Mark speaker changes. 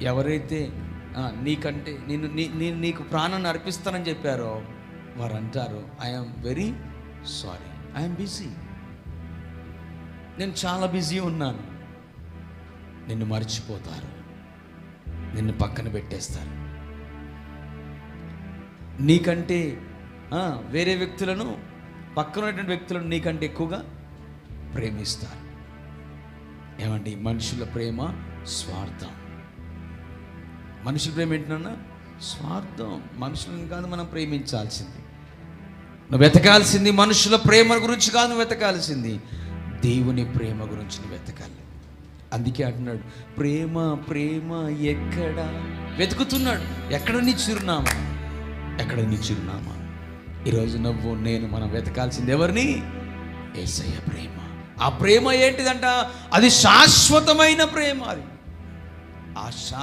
Speaker 1: ఎవరైతే నీకంటే నేను నీ నేను నీకు ప్రాణాన్ని అర్పిస్తానని చెప్పారో వారు అంటారు I'm very sorry I'm busy నేను చాలా బిజీ ఉన్నాను. నిన్ను మర్చిపోతారు. నిన్ను పక్కన పెట్టేస్తారు. నీకంటే వేరే వ్యక్తులను పక్కన ఉన్నటువంటి వ్యక్తులను నీకంటే ఎక్కువగా ప్రేమిస్తారు. ఏమండి? మనుషుల ప్రేమ స్వార్థం. మనుషుల ప్రేమ ఏంటన్నా? స్వార్థం. మనుషులను కాదు మనం ప్రేమించాల్సింది. నువ్వు వెతకాల్సింది మనుషుల ప్రేమ గురించి కాదు నువ్వు వెతకాల్సింది దేవుని ప్రేమ గురించి నువ్వు వెతకాలి. అందుకే అంటున్నాడు ప్రేమ ప్రేమ ఎక్కడ? వెతుకుతున్నాడు ఎక్కడ నీ చిరునామా? ఎక్కడ నీ చిరునామా? ఈరోజు నువ్వు నేను మనం వెతకాల్సింది ఎవరిని? ఏసయ్య ప్రేమ. ఆ ప్రేమ ఏంటిదంట? అది శాశ్వతమైన ప్రేమ అది. ఆ శా